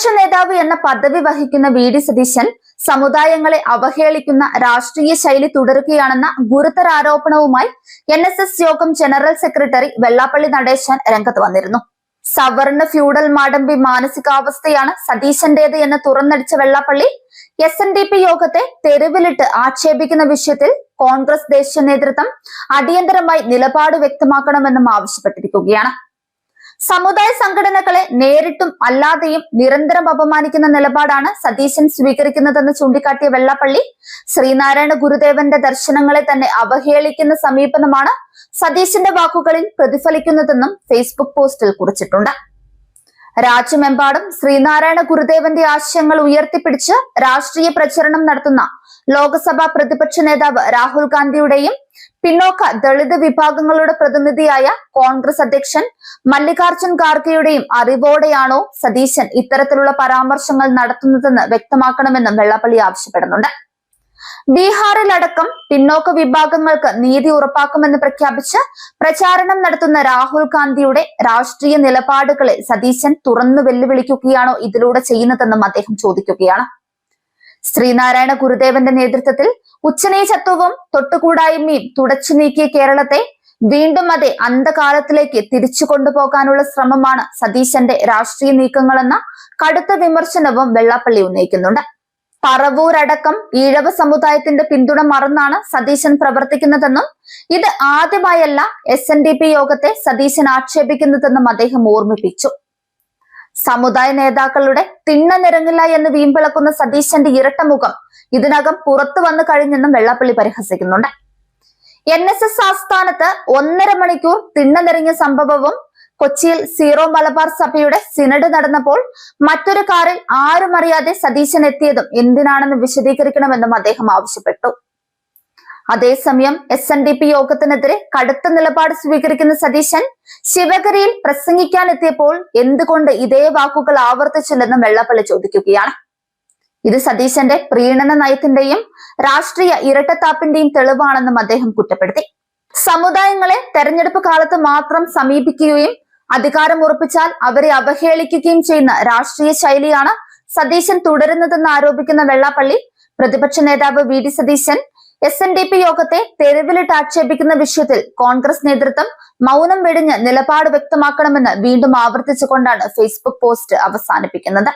പ്രതിപക്ഷ നേതാവ് എന്ന പദവി വഹിക്കുന്ന വി ഡി സതീശൻ സമുദായങ്ങളെ അവഹേളിക്കുന്ന രാഷ്ട്രീയ ശൈലി തുടരുകയാണെന്ന ഗുരുതര ആരോപണവുമായി എൻ എസ് എസ് യോഗം ജനറൽ സെക്രട്ടറി വെള്ളാപ്പള്ളി നടേശൻ രംഗത്ത് വന്നിരുന്നു. സവർണ ഫ്യൂഡൽ മാടമ്പി മാനസികാവസ്ഥയാണ് സതീശന്റേത് എന്ന് തുറന്നടിച്ച Vellappally S N D P യോഗത്തെ തെരുവിലിട്ട് ആക്ഷേപിക്കുന്ന വിഷയത്തിൽ കോൺഗ്രസ് ദേശീയ നേതൃത്വം അടിയന്തരമായി നിലപാട് വ്യക്തമാക്കണമെന്നും ആവശ്യപ്പെട്ടിരിക്കുകയാണ്. സമുദായ സംഘടനകളെ നേരിട്ടും അല്ലാതെയും നിരന്തരം അപമാനിക്കുന്ന നിലപാടാണ് സതീശൻ സ്വീകരിക്കുന്നതെന്ന് ചൂണ്ടിക്കാട്ടിയ വെള്ളാപ്പള്ളി. ശ്രീനാരായണ ഗുരുദേവന്റെ ദർശനങ്ങളെ തന്നെ അവഹേളിക്കുന്ന സമീപനമാണ് സതീശന്റെ വാക്കുകളിൽ പ്രതിഫലിക്കുന്നതെന്നും ഫേസ്ബുക്ക് പോസ്റ്റിൽ കുറിച്ചിട്ടുണ്ട്. രാജ്യമെമ്പാടും ശ്രീനാരായണ ഗുരുദേവന്റെ ആശയങ്ങൾ ഉയർത്തിപ്പിടിച്ച് രാഷ്ട്രീയ പ്രചരണം നടത്തുന്ന ലോക്സഭാ പ്രതിപക്ഷ നേതാവ് രാഹുൽ ഗാന്ധിയുടെയും പിന്നോക്ക ദളിത് വിഭാഗങ്ങളുടെ പ്രതിനിധിയായ കോൺഗ്രസ് അധ്യക്ഷൻ മല്ലികാർജുൻ ഖാർഗെയുടെയും അറിവോടെയാണോ സതീശൻ ഇത്തരത്തിലുള്ള പരാമർശങ്ങൾ നടത്തുന്നതെന്ന് വ്യക്തമാക്കണമെന്നും വെള്ളാപ്പള്ളി ആവശ്യപ്പെടുന്നുണ്ട്. ബീഹാറിലടക്കം പിന്നോക്ക വിഭാഗങ്ങൾക്ക് നീതി ഉറപ്പാക്കുമെന്ന് പ്രഖ്യാപിച്ച് പ്രചാരണം നടത്തുന്ന രാഹുൽ ഗാന്ധിയുടെ രാഷ്ട്രീയ നിലപാടുകളെ സതീശൻ തുറന്നു വെല്ലുവിളിക്കുകയാണോ ഇതിലൂടെ ചെയ്യുന്നതെന്നും അദ്ദേഹം ചോദിക്കുകയാണ്. ശ്രീനാരായണ ഗുരുദേവന്റെ നേതൃത്വത്തിൽ ഉച്ചനീചത്വവും തൊട്ടുകൂടായ്മയും തുടച്ചു നീക്കിയ കേരളത്തെ വീണ്ടും അതേ അന്ധകാലത്തിലേക്ക് തിരിച്ചു കൊണ്ടുപോകാനുള്ള ശ്രമമാണ് സതീശന്റെ രാഷ്ട്രീയ നീക്കങ്ങളെന്ന കടുത്ത വിമർശനവും വെള്ളാപ്പള്ളി ഉന്നയിക്കുന്നുണ്ട്. പറവൂരടക്കം ഈഴവ സമുദായത്തിന്റെ പിന്തുണ മറന്നാണ് സതീശൻ പ്രവർത്തിക്കുന്നതെന്നും ഇത് ആദ്യമായല്ല എസ് എൻ ഡി പി യോഗത്തെ സതീശൻ ആക്ഷേപിക്കുന്നതെന്നും അദ്ദേഹം ഓർമ്മിപ്പിച്ചു. സമുദായ നേതാക്കളുടെ തിണ്ണ നിറങ്ങില്ല എന്ന് വീമ്പിളക്കുന്ന സതീശന്റെ ഇരട്ടമുഖം ഇതിനകം പുറത്തു വന്നു കഴിഞ്ഞെന്നും വെള്ളാപ്പള്ളി പരിഹസിക്കുന്നുണ്ട്. എൻ എസ് എസ് ആസ്ഥാനത്ത് ഒന്നര മണിക്കൂർ തിണ്ണ നിറഞ്ഞ സംഭവവും കൊച്ചിയിൽ സീറോ മലബാർ സഭയുടെ സിനഡ് നടന്നപ്പോൾ മറ്റൊരു കാറിൽ ആരും അറിയാതെ സതീശൻ എത്തിയതും എന്തിനാണെന്ന് വിശദീകരിക്കണമെന്നും അദ്ദേഹം ആവശ്യപ്പെട്ടു. അതേസമയം എസ് എൻ ഡി പി യോഗത്തിനെതിരെ കടുത്ത നിലപാട് സ്വീകരിക്കുന്ന സതീശൻ ശിവഗിരിയിൽ പ്രസംഗിക്കാൻ എത്തിയപ്പോൾ എന്തുകൊണ്ട് ഇതേ വാക്കുകൾ ആവർത്തിച്ചില്ലെന്നും വെള്ളപ്പള്ളി ചോദിക്കുകയാണ്. ഇത് സതീശന്റെ പ്രീണന നയത്തിന്റെയും രാഷ്ട്രീയ ഇരട്ടത്താപ്പിന്റെയും തെളിവാണെന്നും അദ്ദേഹം കുറ്റപ്പെടുത്തി. സമുദായങ്ങളെ തെരഞ്ഞെടുപ്പ് കാലത്ത് മാത്രം സമീപിക്കുകയും അധികാരം ഉറപ്പിച്ചാൽ അവരെ അവഹേളിക്കുകയും ചെയ്യുന്ന രാഷ്ട്രീയ ശൈലിയാണ് സതീശൻ തുടരുന്നതെന്ന് ആരോപിക്കുന്ന വെള്ളാപ്പള്ളി. പ്രതിപക്ഷ നേതാവ് V D Satheesan S N D P യോഗത്തെ തെരുവിലിട്ട് ആക്ഷേപിക്കുന്ന വിഷയത്തിൽ കോൺഗ്രസ് നേതൃത്വം മൗനം വെടിഞ്ഞ് നിലപാട് വ്യക്തമാക്കണമെന്ന് വീണ്ടും ആവർത്തിച്ചുകൊണ്ടാണ് ഫേസ്ബുക്ക് പോസ്റ്റ് അവസാനിപ്പിക്കുന്നത്.